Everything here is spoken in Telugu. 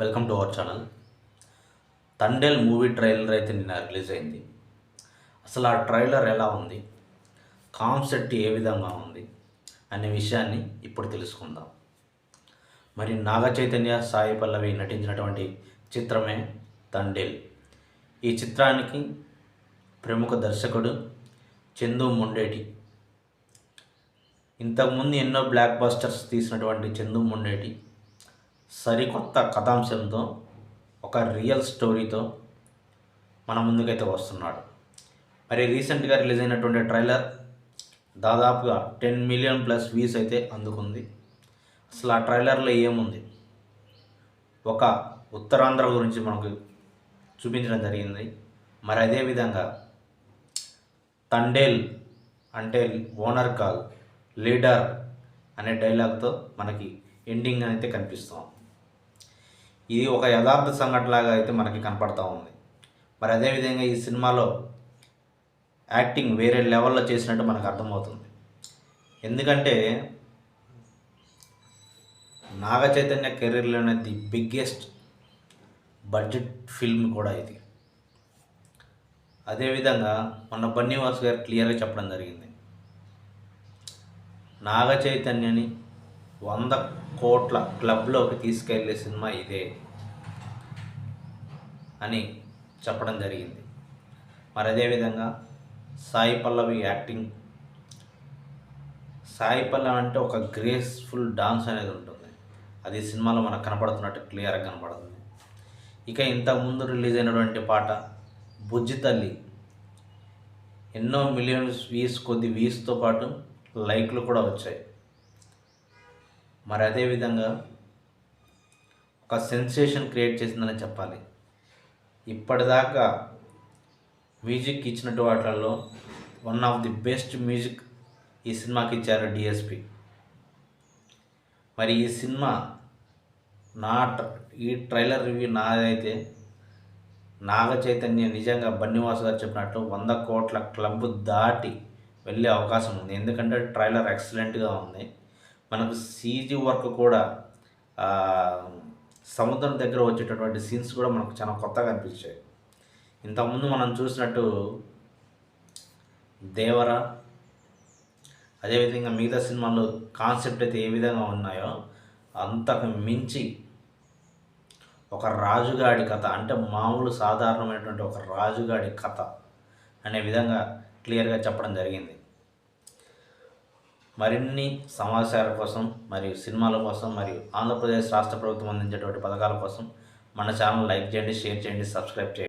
Welcome to our channel. Thandel movie trailer అయితే నిన్న రిలీజ్ అయింది. అసలు ఆ ట్రైలర్ ఎలా ఉంది? కాన్సెప్ట్ ఏ విధంగా ఉంది? అనే విషయాన్ని ఇప్పుడు తెలుసుకుందాం. మరి నాగ చైతన్య సాయి పల్లవి నటించినటువంటి చిత్రమే తండేల్. ఈ చిత్రానికి ప్రముఖ దర్శకుడు చందు మొండేటి. ఇంతకుముందు ఎన్నో బ్లాక్ బస్టర్స్ తీసినటువంటి చందు మొండేటి సరికొత్త కథాంశంతో ఒక రియల్ స్టోరీతో మన ముందుకైతే వస్తున్నాడు. మరి రీసెంట్గా రిలీజ్ అయినటువంటి ట్రైలర్ దాదాపుగా టెన్ మిలియన్ ప్లస్ వ్యూస్ అయితే అందుకుంది. అసలు ఆ ట్రైలర్లో ఏముంది? ఒక ఉత్తరాంధ్ర గురించి మనకు చూపించడం జరిగింది. మరి అదేవిధంగా తండేల్ అంటే ఓనర్ కాల్ లీడర్ అనే డైలాగ్తో మనకి ఎండింగ్ అయితే కనిపిస్తాం ఇది ఒక యథార్థ సంఘటనలాగా అయితే మనకి కనపడతా ఉంది. మరి అదేవిధంగా ఈ సినిమాలో యాక్టింగ్ వేరే లెవెల్లో చేసినట్టు మనకు అర్థమవుతుంది. ఎందుకంటే నాగ చైతన్య కెరీర్లోనే ది బిగ్గెస్ట్ బడ్జెట్ ఫిల్మ్ కూడా ఇది. అదేవిధంగా మన బన్నీవాస్ గారు క్లియర్గా చెప్పడం జరిగింది. నాగ చైతన్యని వంద కోట్ల క్లబ్లోకి తీసుకెళ్ళే సినిమా ఇదే అని చెప్పడం జరిగింది. మరి అదేవిధంగా సాయి పల్లవి యాక్టింగ్ సాయి పల్లవి అంటే ఒక గ్రేస్ఫుల్ డాన్స్ అనేది ఉంటుంది. అది సినిమాలో మనకు కనపడుతున్నట్టు క్లియర్గా కనపడుతుంది. ఇక ఇంతకుముందు రిలీజ్ అయినటువంటి పాట బుజ్జి తల్లి. ఎన్నో మిలియన్స్ వ్యూస్ కొద్ది వ్యూస్తో పాటు లైక్లు కూడా వచ్చాయి. మరి అదేవిధంగా ఒక సెన్సేషన్ క్రియేట్ చేసిందని చెప్పాలి. ఇప్పటిదాకా మ్యూజిక్ ఇచ్చినట్టు వాటిల్లో one of the best music ఈ సినిమాకి ఇచ్చారు డిఎస్పి మరి ఈ సినిమా నా ఈ ట్రైలర్ రివ్యూ నాదైతే నాగ చైతన్య నిజంగా బన్నివాస్ గారు చెప్పినట్లు వంద కోట్ల క్లబ్ దాటి వెళ్ళే అవకాశం ఉంది. ఎందుకంటే ట్రైలర్ ఎక్సలెంట్గా ఉంది. మనకు సీజీ వర్క్ కూడా సముద్రం దగ్గర వచ్చేటటువంటి సీన్స్ కూడా మనకు చాలా కొత్తగా అనిపించాయి. ఇంతకుముందు మనం చూసినట్టు దేవర అదేవిధంగా మిగతా సినిమాల్లో కాన్సెప్ట్ అయితే ఏ విధంగా ఉన్నాయో అంతకు మించి ఒక రాజుగాడి కథ అంటే మామూలు సాధారణమైనటువంటి ఒక రాజుగాడి కథ అనే విధంగా క్లియర్గా చెప్పడం జరిగింది. మరిన్ని సమాచారం కోసం మరియు సినిమాల కోసం మరియు ఆంధ్రప్రదేశ్ రాష్ట్ర ప్రభుత్వం అందించేటువంటి పథకాల కోసం మన ఛానల్ లైక్ చేయండి షేర్ చేయండి సబ్స్క్రైబ్ చేయండి.